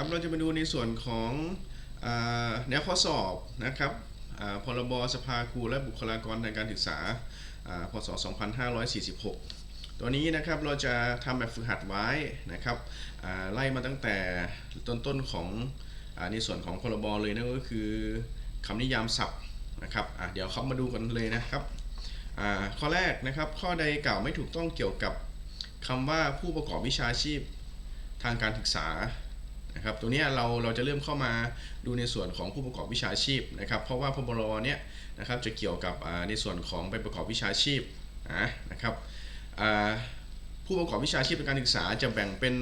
ครับเราจะมาดูในส่วนของอแนวข้อสอบนะครับพรบสภาครูและบุคลากรทางการศึกษาอ่าพศ 2546 ตัวนี้นะครับเราจะทำแบบฝึกหัดไว้นะครับไล่มาตั้งแต่ต้นๆของอในส่วนของพรบเลยนั่นก็คือคำนิยามศัพท์นะครับเดี๋ยวเขามาดูกันเลยนะครับข้อแรกนะครับข้อใดกล่าวไม่ถูกต้องเกี่ยวกับคำว่าผู้ประกอบวิชาชีพทางการศึกษา นะครับตัวนี้เราเราจะเริ่มเข้ามาดูในส่วนของผู้ประกอบวิชาชีพนะครับ เพราะว่าพบลเนี้ยนะครับจะเกี่ยวกับในส่วนของไปประกอบวิชาชีพนะครับผู้ประกอบวิชาชีพการศึกษาจะแบ่งเป็น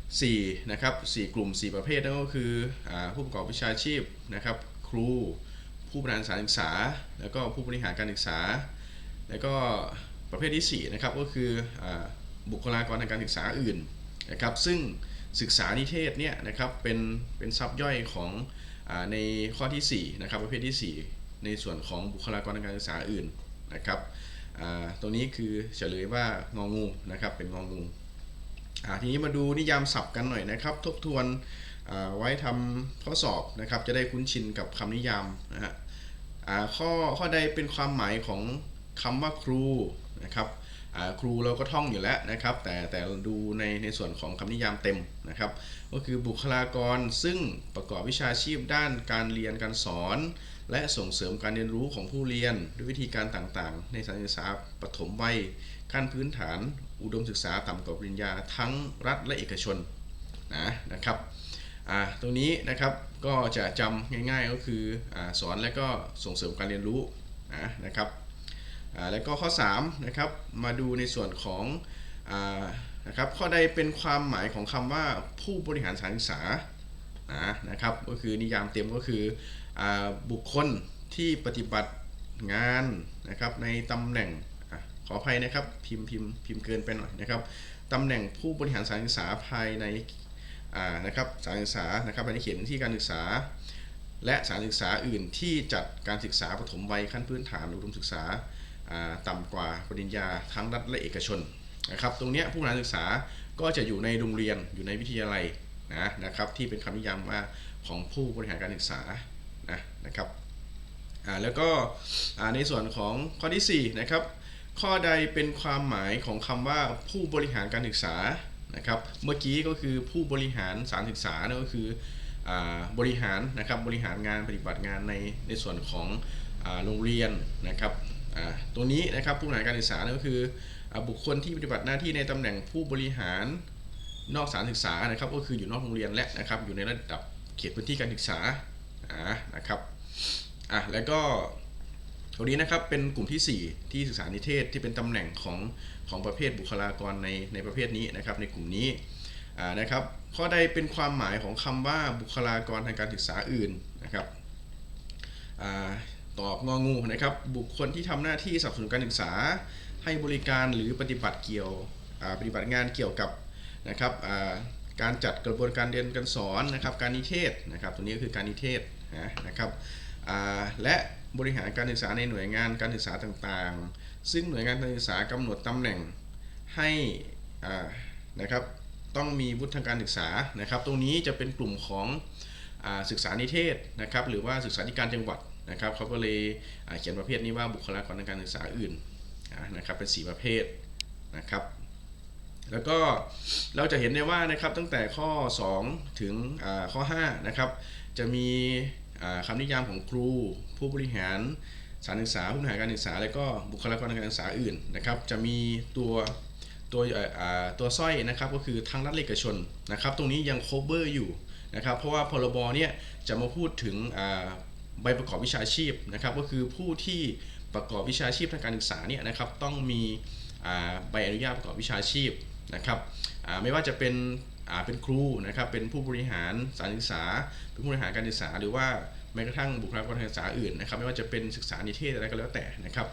4นะครับ4กลุ่ม 4 ประเภทนั่นก็คืออผู้ประกอบวิชาชีพนะครับครู ผู้บริหารสถานศึกษา แล้วก็ผู้บริหารการศึกษา แล้วก็ประเภทที่4นะครับก็คืออบุคลากรทางการศึกษาอื่นนะครับซึ่ง ศึกษานิเทศเนี่ยนะครับเป็นเป็นซับย่อยของอในข้อที่4นะครับประเภทที่ 4 ในส่วนของบุคลากรทางการศึกษาอื่นนะครับตรงนี้คือเฉลยว่างองูนะครับเป็นงองูทีนี้มาดูนิยามศัพท์กันหน่อยนะครับ ทบทวนไว้ทำข้อสอบนะครับ จะได้คุ้นชินกับคำนิยามนะฮะข้อข้อใดเป็นความหมายของคำว่าครูนะครับ ครูเราก็ท่องอยู่แล้วนะครับ แต่แต่ดูในในส่วนของคำนิยามเต็มนะครับ ก็คือบุคลากรซึ่งประกอบวิชาชีพด้านการเรียนการสอน และส่งเสริมการเรียนรู้ของผู้เรียน ด้วยวิธีการต่างๆ ในสถานศึกษาปฐมวัยขั้นพื้นฐาน อุดมศึกษาต่ำกว่าปริญญาทั้งรัฐและเอกชนนะนะครับตรงนี้นะครับก็จะจำง่ายๆก็คืออสอนและก็ส่งเสริมการเรียนรู้นะครับ แล้วก็ข้อ3นะครับมาดูในส่วนของอานะครับข้อใดเป็นความหมายของคำว่าผู้บริหารสถานศึกษานะครับก็คือนิยามเต็มก็คืออาบุคคลที่ปฏิบัติงานนะครับในตำแหน่งอขออภัยนะครับพิมพ์พิมพ์พิมพ์เกินไปหน่อยนะครับตำแหน่งผู้บริหารสถานศึกษาภายในอ่านะครับสถานศึกษานะครับภายในเขตพื้นที่การศึกษา และสถานศึกษาอื่นที่จัดการศึกษาปฐมวัยขั้นพื้นฐานอุดมศึกษา ต่ำกว่าปริญญาทั้งรัฐและเอกชนนะครับตรงนี้ผู้บริหารศึกษาก็จะอยู่ในโรงเรียนอยู่ในวิทยาลัยนะนะครับที่เป็นคำนิยามว่าของผู้บริหารการศึกษานะนะครับแล้วก็ในส่วนของข้อที่4นะครับข้อใดเป็นความหมายของคำว่าผู้บริหารการศึกษานะครับเมื่อกี้ก็คือผู้บริหารสถารศึกษานั่นก็คืออบริหารนะครับบริหารงานปฏิบัติงานในในส่วนของอโรงเรียนนะครับ ตรงนี้นะครับผู้บริหารการศึกษาก็คืออบุคคลที่ปฏิบัติหน้าที่ในตำแหน่งผู้บริหารนอกสถารศึกษานะครับ ก็คืออยู่นอกโรงเรียนและนะครับ อยู่ในระดับเขตพื้นที่การศึกษานะครับอะแล้วก็ตรงนี้นะครับเป็นกลุ่มทีสี่ 4 ที่ศึกษานิเทศที่เป็นตำแหน่งของของประเภทบุคลากรในในประเภทนี้นะครับ ในกลุ่มนี้นะครับ ข้อใดเป็นความหมายของคำว่าบุคลากรทางการศึกษาอื่นนะครับ ตอบงองูนะครับ บุคคลที่ทำหน้าที่สนับสนุนการศึกษา ให้บริการหรือปฏิบัติเกี่ยวปฏิบัติงานเกี่ยวกับนะครับการจัดกระบวนการเรียนการสอนนะครับ การนิเทศนะครับ ตัวนี้ก็คือการนิเทศนะครับและบริหารการศึกษาในหน่วยงานการศึกษาต่างๆ ซึ่งหน่วยงานการศึกษากำหนดตำแหน่งให้นะครับต้องมีวุฒิทางการศึกษานะครับ ตรงนี้จะเป็นกลุ่มของอศึกษานิเทศนะครับ หรือว่าศึกษาธิการจังหวัด นะครับเขาก็เลยเขียนประเภทนี้ว่าบุคลากรทางการศึกษาอื่นนะครับเป็น 4 ประเภทนะครับแล้วก็เราจะเห็นได้ว่านะครับตั้งแต่ข้อ 2 ถึงข้อ5นะครับจะมีอ่าคำนิยามของครู ผู้บริหารสถานศึกษาผู้บริหารการศึกษา และก็บุคลากรทางการศึกษาอื่นนะครับจะมีตัวตัวตัวสร้อยนะครับก็คือทางรัฐและเอกชนนะครับตรงนี้ยัง cover อยู่นะครับเพราะว่าพรบเนี่ยจะมาพูดถึง ใบประกอบวิชาชีพนะครับ ก็คือผู้ที่ประกอบวิชาชีพทางการศึกษาเนี่ยนะครับต้องมีใบอนุญาตประกอบวิชาชีพนะครับไม่ว่าจะเป็นเป็นครูนะครับเป็นผู้บริหารสถานศึกษาเป็นผู้บริหารการศึกษา หรือว่าแม้กระทั่งบุคลากรทางการศึกษาอื่นนะครับ ไม่ว่าจะเป็นศึกษานิเทศอะไรก็แล้วแต่นะครับ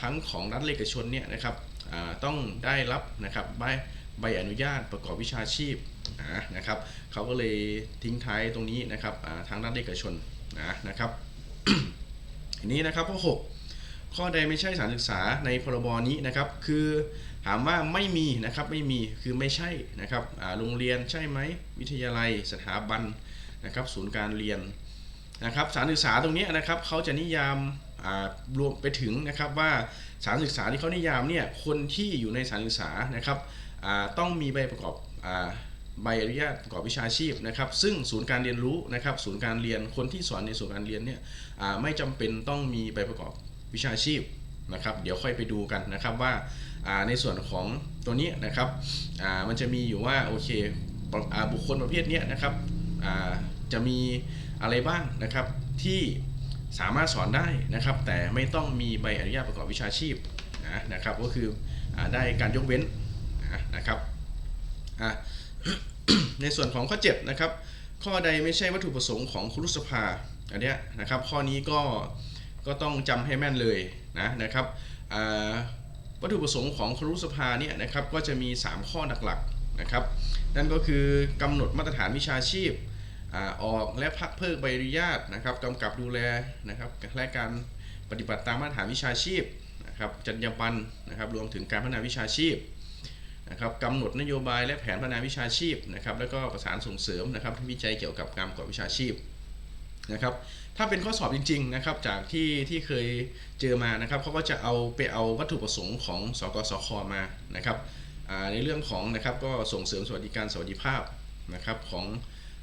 ทั้งของรัฐและเอกชนเนี่ยนะครับต้องได้รับนะครับใบใบอนุญาตประกอบวิชาชีพนะครับเขาก็เลยทิ้งท้ายตรงนี้นะครับทางด้านเอกชน นะนะครับทีนี้นะครับข้อ6ข้อใดไม่ใช่สถารศึกษาในพรบนี้นะครับ คือถามว่าไม่มีนะครับไม่มีคือไม่ใช่นะครับโรงเรียนใช่ไหมวิทยาลัยสถาบันนะครับศูนย์การเรียนนะครับสถารศึกษาตรงนี้นะครับเขาจะนิยามรวมไปถึงนะครับว่าสถารศึกษาที่เขานิยามเนี่ยคนที่อยู่ในสถารศึกษานะครับต้องมีใบประกอบ ใบอนุญาตประกอบวิชาชีพนะครับ ซึ่งศูนย์การเรียนรู้นะครับ ศูนย์การเรียนคนที่สอนในศูนย์การเรียนเนี่ยไม่จำเป็นต้องมีใบประกอบวิชาชีพนะครับ เดี๋ยวค่อยไปดูกันนะครับว่าในส่วนของตัวนี้นะครับมันจะมีอยู่ว่าโอเคอบุคคลประเภทนี้นะครับจะมีอะไรบ้างนะครับที่สามารถสอนได้นะครับ แต่ไม่ต้องมีใบอนุญาตประกอบวิชาชีพนะนะครับ ก็คืออได้การยกเว้นนะนะครับอะ ในส่วนของข้อ7นะครับข้อใดไม่ใช่วัตถุประสงค์ของครุสภาอันเนี้ยนะครับข้อนี้ก็ก็ต้องจำให้แม่นเลยนะนะครับวัตถุประสงค์ของครุสภาเนี่ยนะครับก็จะมี 3 ข้อหลักๆนะครับนั่นก็คือกำหนดมาตรฐานวิชาชีพอออกและพักเพิกใบอนุญาตนะครับกำกับดูแลนะครับและการปฏิบัติตามมาตรฐานวิชาชีพนะครับจรรยาบรรณนะครับรวมถึงการพัฒนาวิชาชีพ นะครับกำหนดนโยบายและแผนพัฒนาวิชาชีพนะครับแล้วก็ประสานส่งเสริมนะครับวิจัยเกี่ยวกับการประกอบวิชาชีพนะครับถ้าเป็นข้อสอบจริงๆนะครับจากที่ที่เคยเจอมานะครับเขาก็จะเอาไปเอาวัตถุประสงค์ของสกสคมานะครับในเรื่องของนะครับก็ส่งเสริมสวัสดิการสวัสดิภาพนะครับของ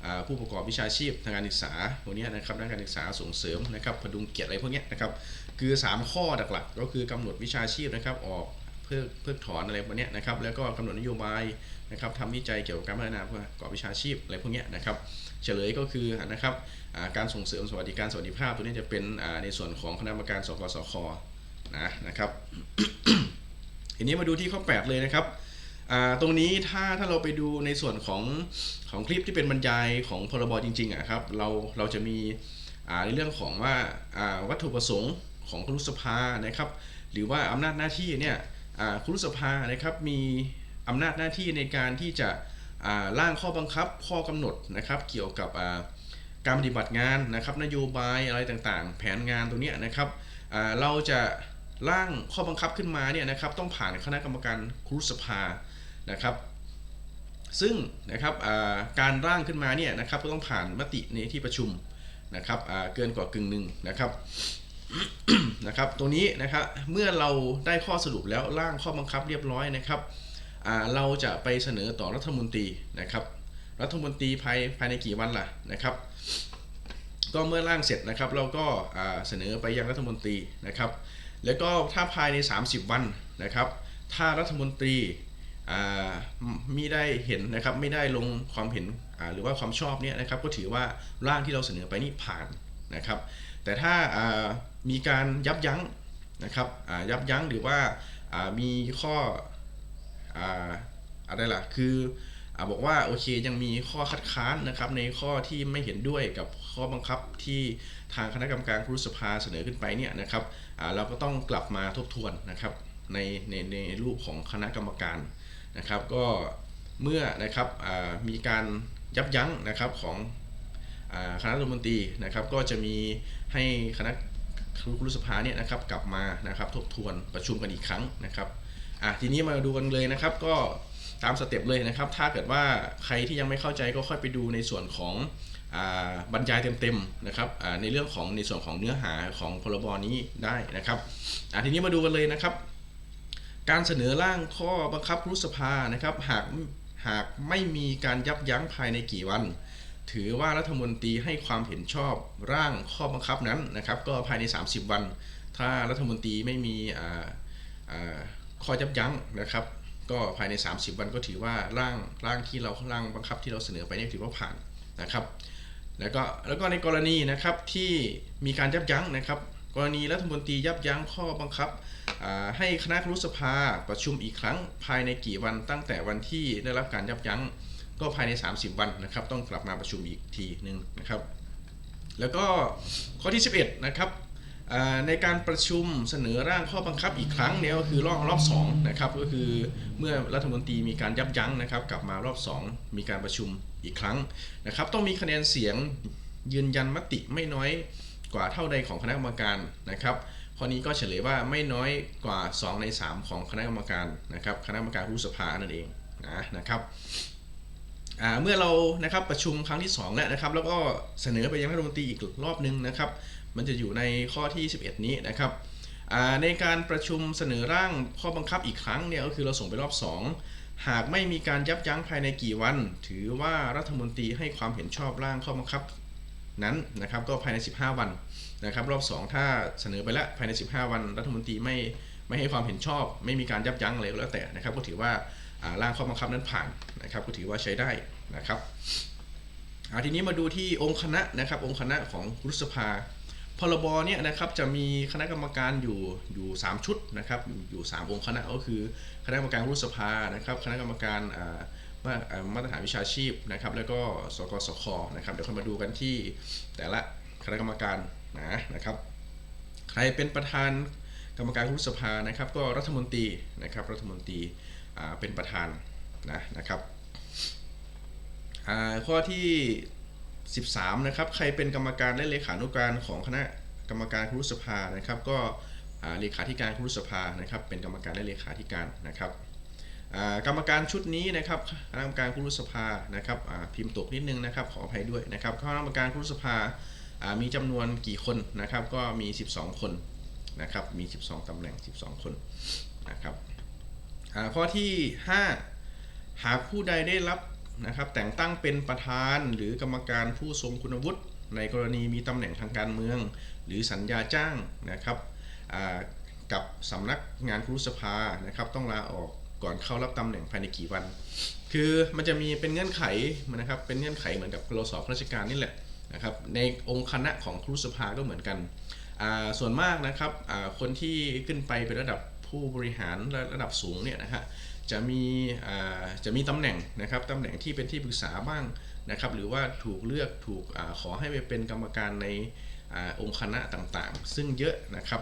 อผู้ประกอบวิชาชีพทางการศึกษาพวกนี้นะครับด้านการศึกษาส่งเสริมนะครับพดุงเกียรติอะไรพวกนี้นะครับคือ 3 ข้อหลักๆก็คือกำหนดวิชาชีพนะครับออก พิกเพิกถอนอะไรพวกนี้นะครับแล้วก็กำหนดนโยบายนะครับทำวิจัยเกี่ยวกับการพัฒนาผู้ประกอบวิชาชีพอะไรพวกนี้นะครับเฉลยก็คือนะครับการส่งเสริมสวัสดิการสวัสดิภาพตัวนี้จะเป็นในส่วนของคณะกรรมการสกสคนะนะครับทีนี้มาดูที่ข้อ 8 เลยนะครับตรงนี้ถ้าถ้าเราไปดูในส่วนของของคลิปที่เป็นบรรยายของพรบจริงๆอะครับเราเราจะมีในเรื่องของว่าวัตถุประสงค์ของครุสภานะครับ หรือว่าอำนาจหน้าที่เนี่ย ครุสภานะครับมีอำนาจหน้าที่ในการที่จะร่างข้อบังคับข้อกำหนดนะครับ เกี่ยวกับการปฏิบัติงานนะครับ นโยบายอะไรต่างๆ แผนงานตรงนี้นะครับเราจะร่างข้อบังคับขึ้นมาเนี่ยนะครับ ต้องผ่านคณะกรรมการครุสภานะครับ ซึ่งนะครับการร่างขึ้นมาเนี่ยนะครับก็ต้องผ่านมติในที่ประชุมนะครับเกินกว่ากึ่งหนึ่งนะครับ นะครับตรงนี้นะครับเมื่อเราได้ข้อสรุปแล้วร่างข้อบังคับเรียบร้อยนะครับเราจะไปเสนอต่อรัฐมนตรีนะครับรัฐมนตรีภายภายในกี่วันล่ะนะครับ ก็เมื่อร่างเสร็จนะครับ เราก็เสนอไปยังรัฐมนตรีนะครับ แล้วก็ถ้าภายใน 30 วันนะครับ ถ้ารัฐมนตรีม่ได้เห็นนะครับไม่ได้ลงความเห็นหรือว่าความชอบเนี่ยนะครับ ก็ถือว่าร่างที่เราเสนอไปนี่ผ่านนะครับ แต่ถ้า มีการยับยั้งนะครับยับยั้งหรือว่ามีข้อออะไรล่ะคืออบอกว่าโอเคยังมีข้อคัดค้านนะครับในข้อที่ไม่เห็นด้วยกับข้อบังคับที่ทางคณะกรรมการครุสภาเสนอขึ้นไปเนี่ยนะครับเราก็ต้องกลับมาทบทวนนะครับในในในรูปของคณะกรรมการนะครับ ก็เมื่อนะครับมีการยับยั้งนะครับของคณะรัฐมนตรีนะครับ ก็จะมีให้คณะ ครุสภาเนี่ยนะครับกลับมานะครับทบทวนประชุมกันอีกครั้งนะครับอะทีนี้มาดูกันเลยนะครับก็ตามสเต็ปเลยนะครับ ถ้าเกิดว่าใครที่ยังไม่เข้าใจก็ค่อยไปดูในส่วนของบรรยายเต็มๆนะครับในเรื่องของในส่วนของเนื้อหาของพรบนี้ได้นะครับอะทีนี้มาดูกันเลยนะครับ การเสนอร่างข้อบังคับรัฐสภานะครับ หากหากไม่มีการยับยั้งภายในกี่วัน ถือว่ารัฐมนตรีให้ความเห็นชอบร่างข้อบังคับนั้นนะครับ ก็ภายใน 30 วัน ถ้ารัฐมนตรีไม่มีอ่าอ่าข้อยับยั้งนะครับ ก็ภายใน 30 วันก็ถือว่าร่างร่างที่เราร่างบังคับที่เราเสนอไปนี่ถือว่าผ่านนะครับ แล้วก็แล้วก็ในกรณีนะครับที่มีการยับยั้งนะครับ กรณีรัฐมนตรียับยั้งข้อบังคับอ่าให้คณะรุสภาประชุมอีกครั้งภายในกี่วันตั้งแต่วันที่ได้รับการยับยั้ง ก็ภายใน 30 วันนะครับ ต้องกลับมาประชุมอีกทีหนึ่งนะครับ แล้วก็ข้อที่ 11 นะครับในการประชุมเสนอร่างข้อบังคับอีกครั้งเนี่ยก็คือรอบรอบ2นะครับก็คือเมื่อรัฐมนตรีมีการยับยั้งนะครับ กลับมารอบ 2 มีการประชุมอีกครั้งนะครับ ต้องมีคะแนนเสียงยืนยันมติไม่น้อยกว่าเท่าใดของคณะกรรมการนะครับข้อนี้ก็เฉลยว่าไม่น้อยกว่า 2 ใน 3 ของคณะกรรมการนะครับ คณะกรรมการผู้สภานั่นเองนะนะครับ เมื่อเรานะครับประชุมครั้งที่ 2 แล้วนะครับ แล้วก็เสนอไปยังรัฐมนตรีอีกรอบนึงนะครับ มันจะอยู่ในข้อที่ 11 นี้นะครับในการประชุมเสนอร่างข้อบังคับอีกครั้งเนี่ยก็คือเราส่งไปรอบ 2 หากไม่มีการยับยั้งภายในกี่วัน ถือว่ารัฐมนตรีให้ความเห็นชอบร่างข้อบังคับนั้นนะครับก็ภายใน 15 วันนะครับ รอบ 2 ถ้าเสนอไปแล้วภายใน 15 วัน รัฐมนตรีไม่ไม่ให้ความเห็นชอบ ไม่มีการยับยั้งอะไรก็แล้วแต่นะครับ ก็ถือว่า ร่างข้อบังคับนั้นผ่านนะครับก็ถือว่าใช้ได้นะครับทีนี้มาดูที่องค์คณะนะครับองค์คณะของรัฐสภาพรบเนี่ยนะครับจะมีคณะกรรมการอยู่อยู่ 3 ชุดนะครับอยู่3องค์คณะก็คือคณะกรรมการรุษภานะครับคณะกรรมการมามาตรฐานวิชาชีพนะครับแล้วก็สกสคนะครับเดี๋ยวค่อยมาดูกันที่แต่ละคณะกรรมการนะนะครับใครเป็นประธานกรรมการรุษภานะครับก็รัฐมนตรีนะครับรัฐมนตรี เป็นประธานนะนะครับข้อที่ 13 นะครับ ใครเป็นกรรมการและเลขานุการของคณะกรรมการครุสภานะครับ ก็เลขาธิการครุสภานะครับ เป็นกรรมการและเลขาธิการนะครับกรรมการชุดนี้นะครับคณะกรรมการครุสภานะครับพิมพ์ตกนิดนึงนะครับ ขออภัยด้วยนะครับคณะกรรมการครุสภาอ่ามีจำนวนกี่คนนะครับ ก็มี 12 คนนะครับ มี 12ตำแหน่ง 12 คนนะครับ ข้อที่ 5 หากผู้ใดได้รับนะครับแต่งตั้งเป็นประธานหรือกรรมการผู้ทรงคุณวุฒิในกรณีมีตำแหน่งทางการเมือง หรือสัญญาจ้างนะครับกับสำนักงานครุสภานะครับต้องลาออกก่อนเข้ารับตำแหน่งภายในกี่วัน คือมันจะมีเป็นเงื่อนไขนะครับเป็นเงื่อนไขเหมือนกับรสอบราชการนี่แหละนะครับในองค์คณะของครุสภาก็เหมือนกัน ส่วนมากนะครับคนที่ขึ้นไปเป็นระดับ ผู้บริหารระระดับสูงเนี่ยนะฮะจะมีจะมีตำแหน่งนะครับตำแหน่งที่เป็นที่ปรึกษาบ้างนะครับหรือว่าถูกเลือกถูกอขอให้ไปเป็นกรรมการในอองค์คณะต่างๆ ซึ่งเยอะนะครับ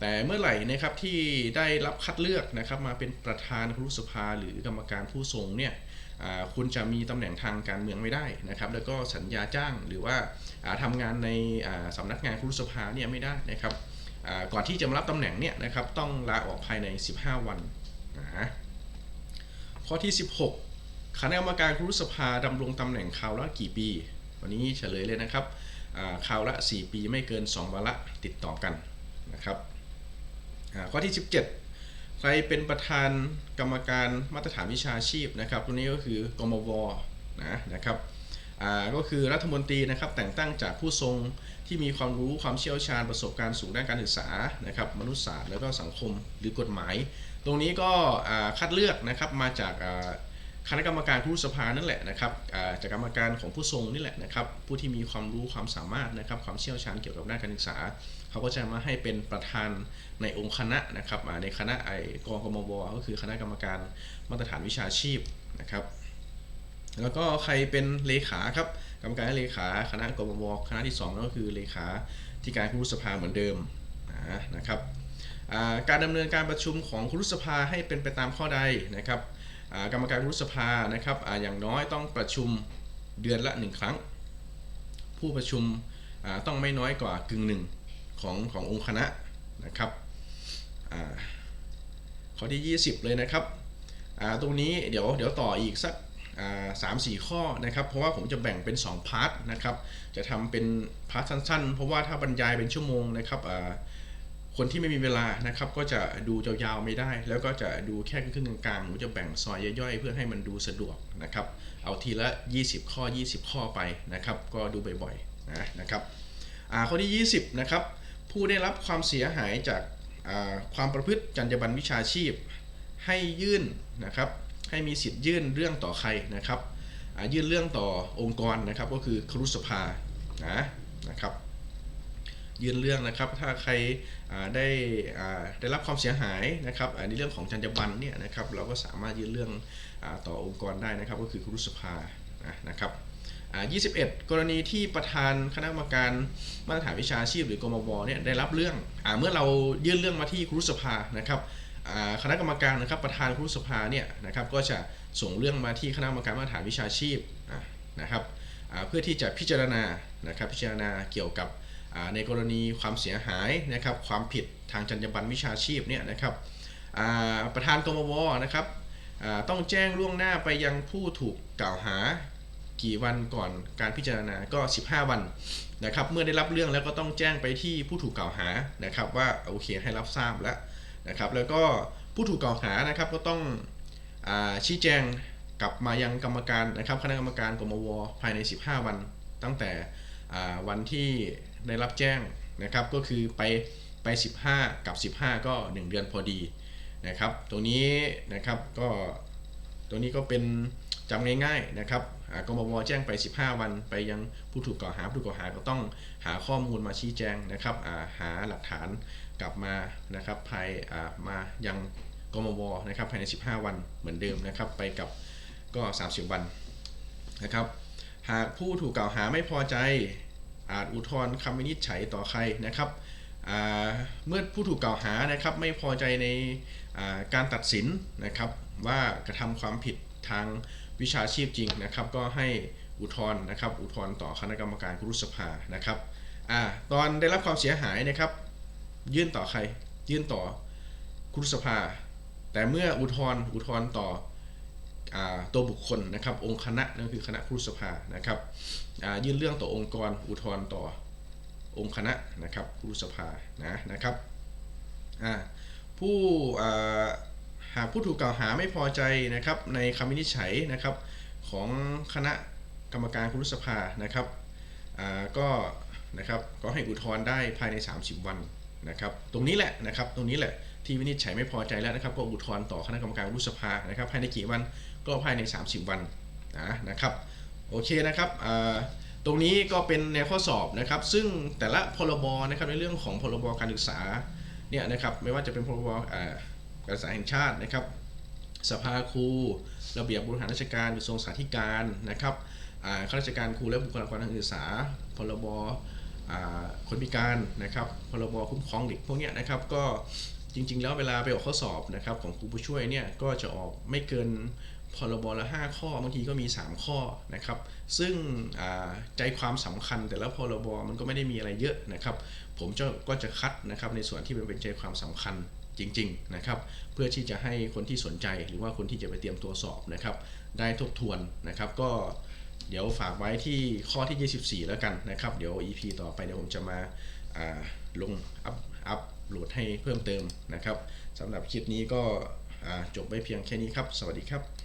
แต่เมื่อไหร่นะครับที่ได้รับคัดเลือกนะครับมาเป็นประธานครุสภาหรือกรรมการผู้ทรงเนี่ยคุณจะมีตำแหน่งทางการเมืองไม่ได้นะครับ แล้วก็สัญญาจ้างหรือว่าอ่าทำงานในอ่าสำนักงานครุสภาเนี่ยไม่ได้นะครับ ก่อนที่จะมารับตำแหน่งเนี่ยนะครับต้องลาออกภายใน 15 วันนะข้อที่ 16 คณะกรรมการครุสภาดำรงตำแหน่งคราวละกี่ปี วันนี้เฉลยเลยนะครับคราวละ 4 ปีไม่เกิน 2วาระติดต่อกันนะครับข้อที่ 17 ใครเป็นประธานกรรมการมาตรฐานวิชาชีพนะครับตัวนี้ก็คือกมวนะนะครับ ก็คือรัฐมนตรีนะครับแต่งตั้งจากผู้ทรงที่มีความรู้ความเชี่ยวชาญประสบการณ์สูงด้านการศึกษานะครับมนุษยศาสตร์แล้วก็สังคมหรือกฎหมาย ตรงนี้ก็คัดเลือกนะครับมาจากคณะกรรมการผู้สภานั่นแหละนะครับจากกรรมการของผู้ทรงนี่แหละนะครับผู้ที่มีความรู้ความสามารถนะครับความเชี่ยวชาญเกี่ยวกับด้านการศึกษา เขาก็จะมาให้เป็นประธานในองค์คณะนะครับในคณะไอกกมวก็คือคณะกรรมการมาตรฐานวิชาชีพนะครับ แล้วก็ใครเป็นเลขาครับกรรมการเลขาคณะกรมวคณะที่2นั่นก็คือเลขาที่การผู้สภาเหมือนเดิมนะครับการดำเนินการประชุมของครุสภาให้เป็นไปตามข้อใดนะครับกรรมการครุสภานะครับออย่างน้อยต้องประชุมเดือนละหนึ่งครั้ง ผู้ประชุมต้องไม่น้อยกว่ากึ่งหนึ่งของขององค์คณะนะครับข้อที่ 20 เลยนะครับตรงนี้เดี๋ยวเดี๋ยวต่ออีกสัก สามสี่ข้อนะครับ เพราะว่าผมจะแบ่งเป็น 2 พาร์ทนะครับ จะทำเป็นพาร์ทสั้น ๆ เพราะว่าถ้าบรรยายเป็นชั่วโมงนะครับคนที่ไม่มีเวลานะครับ ก็จะดูยาวๆไม่ได้ แล้วก็จะดูแค่ครึ่งกลางๆผมจะแบ่งซอยย่อยๆ เพื่อให้มันดูสะดวกนะครับ เอาทีละ 20 ข้อ 20 ข้อไปนะครับ ก็ดูบ่อยๆนะนะครับข้อที่ 20 นะครับ ผู้ได้รับความเสียหายจากความประพฤติจรรยาบรรณวิชาชีพ ให้ยื่นนะครับ ให้มีสิทธิ์ยื่นเรื่องต่อใครนะครับยื่นเรื่องต่อองค์กรนะครับก็คือครุสภานะนะครับยื่นเรื่องนะครับถ้าใครได้ได้รับความเสียหายนะครับในเรื่องของจรรยาบรรณเนี่ยนะครับเราก็สามารถยื่นเรื่องต่อองค์กรได้นะครับก็คือครุสภานะครับ21 กรณีที่ประธานคณะกรรมการมาตรฐานวิชาชีพหรือกมวเนี่ยได้รับเรื่องอเมื่อเรายื่นเรื่องมาที่ครุสภานะครับ คณะกรรมการนะครับประธานครุสภาเนี่ยนะครับก็จะส่งเรื่องมาที่คณะกรรมการมาตรฐานวิชาชีพนะครับเพื่อที่จะพิจารณานะครับพิจารณาเกี่ยวกับในกรณีความเสียหายนะครับความผิดทางจรรยาบรรณวิชาชีพเนี่ยนะครับประธานกมวนะครับต้องแจ้งล่วงหน้าไปยังผู้ถูกกล่าวหากี่วันก่อนการพิจารณาก็ 15 วันนะครับเมื่อได้รับเรื่องแล้วก็ต้องแจ้งไปที่ผู้ถูกกล่าวหานะครับว่าโอเคให้รับทราบแล้ว นะครับ แล้วก็ผู้ถูกกล่าวหานะครับก็ต้องอชี้แจงกลับมายังกรรมการนะครับ คณะกรรมการกมวภายใน 15 วัน ตั้งแต่วันที่ได้รับแจ้งนะครับก็คือไปไป 15 กับ 15 ก็ 1 เดือนพอดีนะครับ ตรงนี้นะครับก็ตรงนี้ก็เป็นจำง่ายๆนะครับกมวแจ้งไป 15 วัน ไปยังผู้ถูกกล่าวหาผู้ถูกกล่าวหาก็ต้องหาข้อมูลมาชี้แจงนะครับาหาหลักฐาน กลับมานะครับภายมายังกมวนะครับภายใน 15 วันเหมือนเดิมนะครับ ไปกับก็ 30 วันนะครับ หากผู้ถูกกล่าวหาไม่พอใจอาจอุทธรณ์คำวินิจฉัยต่อใครนะครับเมื่อผู้ถูกกล่าวหานะครับไม่พอใจในาการตัดสินนะครับ ว่ากระทำความผิดทางวิชาชีพจริงนะครับ ก็ให้อุทธรณ์นะครับ อุทธรณ์ต่อคณะกรรมการครุสภานะครับอตอนได้รับความเสียหายนะครับ ยื่นต่อใคร ยื่นต่อครุสภา แต่เมื่ออุทธรอุทธรต่ออตัวบุคคลนะครับ องค์คณะนั่นคือคณะครุสภานะครับยื่นเรื่องต่อองค์กร อุทธรต่อองค์คณะนะครับครุสภานะนะครับผู้หากผู้ถูกกล่าวหาไม่พอใจนะครับ ในคำวินิจฉัยนะครับของคณะกรรมการครุสภานะครับก็นะครับก็ให้อุทธรณ์ได้ภายใน 30 วัน นะครับตรงนี้แหละนะครับตรงนี้แหละที่วินิจฉัยไม่พอใจแล้วนะครับก็อุทธรณ์ต่อคณะกรรมการครุสภานะครับภายในกี่วันก็ภายใน 30 วันนะนะครับโอเคนะครับตรงนี้ก็เป็นแนวข้อสอบนะครับ ซึ่งแต่ละพรบนะครับในเรื่องของพรบการศึกษาเนี่ยนะครับไม่ว่าจะเป็นพรบการศึกษาแห่งชาตินะครับสภาครูระเบียบบริหารราชการกระทรวงสาธารณการนะครับข้าราชการครูและบุคลากรทางการศึกษาพรบ คนพิการนะครับพรบคุ้มครองเด็กพวกนี้นะครับก็จริง ๆ แล้วเวลาไปออกข้อสอบนะครับของครูผู้ช่วยเนี่ยก็จะออกไม่เกินพรบละ 5 ข้อบางทีก็มี 3 ข้อนะครับ ซึ่งใจความสำคัญแต่ละพรบมันก็ไม่ได้มีอะไรเยอะนะครับ ผมจะก็จะคัดนะครับในส่วนที่มันเป็นใจความสำคัญจริง ๆนะครับ เพื่อที่จะให้คนที่สนใจหรือว่าคนที่จะไปเตรียมตัวสอบนะครับ ได้ทบทวนนะครับ ก็ เดี๋ยวฝากไว้ที่ข้อที่ 24 แล้วกันนะครับ เดี๋ยว EP ต่อไปเดี๋ยวผมจะมาาลงอัพอัพโหลดให้เพิ่มเติมนะครับสำหรับคลิปนี้ก็จบไว้เพียงแค่นี้ครับ สวัสดีครับ